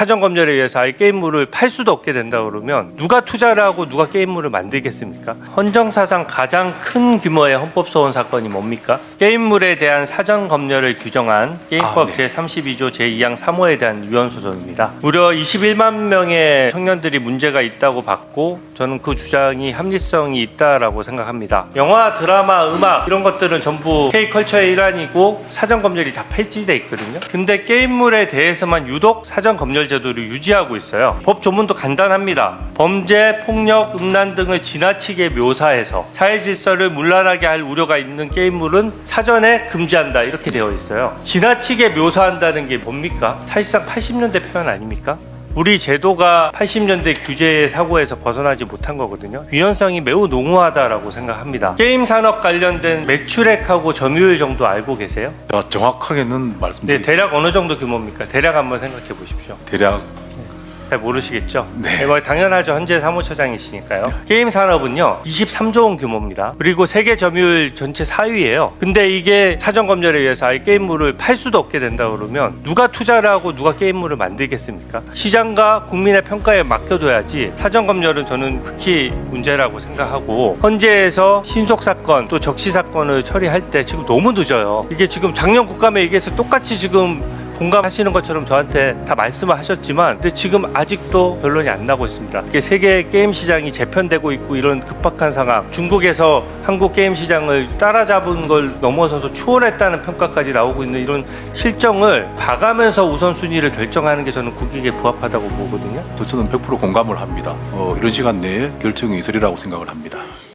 사전 검열에 의해서 아예 게임물을 팔 수도 없게 된다 그러면 누가 투자를 하고 누가 게임물을 만들겠습니까? 헌정사상 가장 큰 규모의 헌법 소원 사건이 뭡니까? 게임물에 대한 사전 검열을 규정한 게임법 아, 네. 제32조 제2항 3호에 대한 위헌 소송입니다. 무려 21만 명의 청년들이 문제가 있다고 봤고 저는 그 주장이 합리성이 있다라고 생각합니다. 영화, 드라마, 음악 이런 것들은 전부 K컬처의 일환이고 사전 검열이 다 폐지돼 있거든요. 근데 게임물에 대해서만 유독 사전 검열 제도를 유지하고 있어요. 법 조문도 간단합니다. 범죄, 폭력, 음란 등을 지나치게 묘사해서 사회 질서를 문란하게 할 우려가 있는 게임물은 사전에 금지한다 이렇게 되어 있어요. 지나치게 묘사한다는 게 뭡니까? 사실상 80년대 표현 아닙니까? 우리 제도가 80년대 규제 사고에서 벗어나지 못한 거거든요. 유연성이 매우 농후하다라고 생각합니다. 게임 산업 관련된 매출액하고 점유율 정도 알고 계세요? 제가 정확하게는 네, 말씀드릴 대략 어느 정도 규모입니까? 대략 한번 생각해 보십시오. 대략 잘 모르시겠죠? 네. 뭐 당연하죠. 현재 사무처장이시니까요. 게임 산업은요, 23조 원 규모입니다. 그리고 세계 점유율 전체 4위예요. 근데 이게 사전 검열에 의해서 아예 게임물을 팔 수도 없게 된다 그러면 누가 투자를 하고 누가 게임물을 만들겠습니까? 시장과 국민의 평가에 맡겨둬야지 사전 검열은 저는 극히 문제라고 생각하고 헌재에서 신속 사건 또 적시 사건을 처리할 때 지금 너무 늦어요. 이게 지금 작년 국감에 얘기해서 똑같이 지금 공감하시는 것처럼 저한테 다 말씀을 하셨지만 근데 지금 아직도 결론이 안 나고 있습니다. 이게 세계 게임 시장이 재편되고 있고 이런 급박한 상황, 중국에서 한국 게임 시장을 따라잡은 걸 넘어서서 추월했다는 평가까지 나오고 있는 이런 실정을 봐가면서 우선순위를 결정하는 게 저는 국익에 부합하다고 보거든요. 저는 100% 공감을 합니다. 어, 이런 시간 내에 결정이 있으리라고 생각을 합니다.